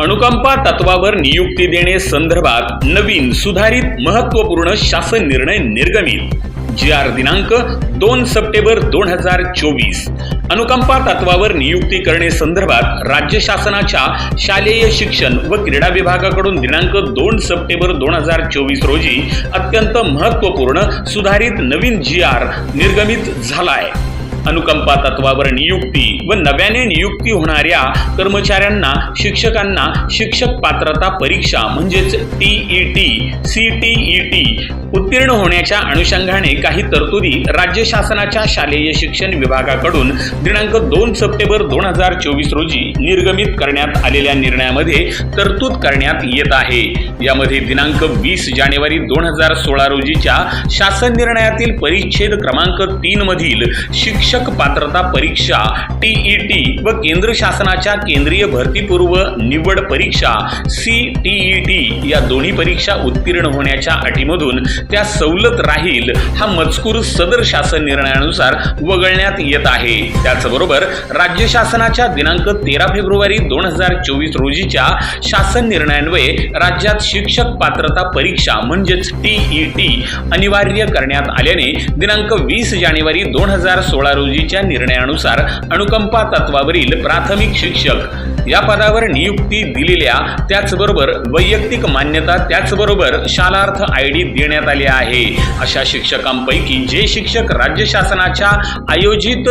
अनुकंपा तत्वावर नियुक्ती देणे संदर्भात नवीन सुधारित महत्त्वपूर्ण शासन निर्णय निर्गमित. जी आर दिनांक दोन सप्टेंबर दोन हजार चोवीस. अनुकंपा तत्वावर नियुक्ती करणे संदर्भात राज्य शासनाच्या शालेय शिक्षण व क्रीडा विभागाकडून दिनांक दोन सप्टेंबर दोन हजार चोवीस रोजी अत्यंत महत्त्वपूर्ण सुधारित नवीन जी आर निर्गमित झाला आहे अनुकंपा तत्वावर नियुक्ती व नव्याने नियुक्ती होणाऱ्या कर्मचाऱ्यांना शिक्षकांना शिक्षक पात्रता परीक्षा म्हणजेच T E T C T E T उत्तीर्ण होण्याच्या अनुषंगाने काही तरतुदी राज्य शासनाच्या शालेय शिक्षण विभागाकडून दिनांक दोन सप्टेंबर दोन हजार चोवीस रोजी निर्गमित करण्यात आलेल्या निर्णयामध्ये तरतूद करण्यात येत आहे. यामध्ये दिनांक वीस जानेवारी दोन हजार सोळा रोजीच्या शासन निर्णयातील परिच्छेद क्रमांक तीन मधील शिक्षक पात्रता परीक्षा टीई टी व केंद्र शासनाच्या केंद्रीय भरतीपूर्व निवड परीक्षा सी टीई टी या दोन्ही परीक्षा उत्तीर्ण होण्याच्या अटीमधून त्या सवलत राहील हा मजकूर सदर शासन निर्णयानुसार वगळण्यात येत आहे. त्याचबरोबर राज्य शासनाच्या दिनांक तेरा फेब्रुवारी दोन हजार चोवीस रोजीच्या शासन निर्णयान्वये राज्यात शिक्षक पात्रता परीक्षा म्हणजेच टीई टी अनिवार्य करण्यात आल्याने दिनांक वीस जानेवारी दोन हजार सोळा रोजीच्या निर्णयानुसार अनुकंपा तत्वावरील प्राथमिक शिक्षक या पदावर नियुक्ती दिलेल्या त्याचबरोबर वैयक्तिक मान्यता त्याचबरोबर शालार्थ आय डी देण्यात आली आहे. अशा शिक्षकांपैकी जे शिक्षक राज्य शासनाच्या आयोजित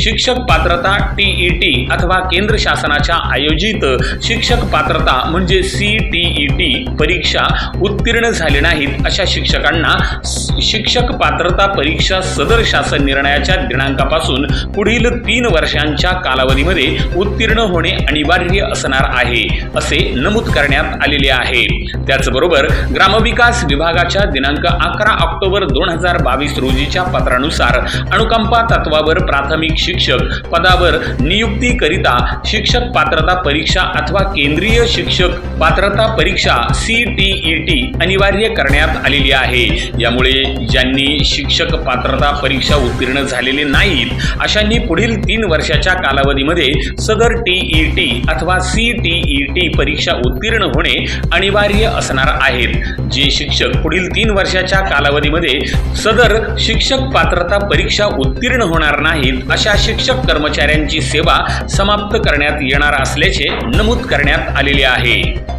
शिक्षक पात्रता टी ई टी अथवा केंद्र शासनाच्या आयोजित शिक्षक पात्रता म्हणजे सी टी ई टी परीक्षा उत्तीर्ण झाले नाहीत अशा शिक्षकांना शिक्षक पात्रता परीक्षा सदर शासन निर्णयाच्या दिनांका दिनांकापासून पुढील तीन वर्षांच्या कालावधीमध्ये उत्तीर्ण होणे अनिवार्य असणार आहे असे नमूद करण्यात आलेले आहे. त्याचबरोबर ग्रामविकास विभागाच्या दिनांक अकरा ऑक्टोबर दोन हजार बावीस रोजीच्या पत्रानुसार अनुकंपा तत्वावर प्राथमिक शिक्षक पदावर नियुक्तीकरिता शिक्षक पात्रता परीक्षा अथवा केंद्रीय शिक्षक पात्रता परीक्षा सी टी ई टी अनिवार्य करण्यात आलेली आहे. यामुळे ज्यांनी शिक्षक पात्रता परीक्षा उत्तीर्ण झालेले येईल अशांनी पुढील तीन वर्षाच्या कालावधीमध्ये सदर टीई टी अथवा सी टीई टी परीक्षा उत्तीर्ण होणे अनिवार्य असणार आहेत. जे शिक्षक पुढील तीन वर्षाच्या कालावधीमध्ये सदर शिक्षक पात्रता परीक्षा उत्तीर्ण होणार नाहीत अशा शिक्षक कर्मचाऱ्यांची सेवा समाप्त करण्यात येणार असल्याचे नमूद करण्यात आलेले आहे.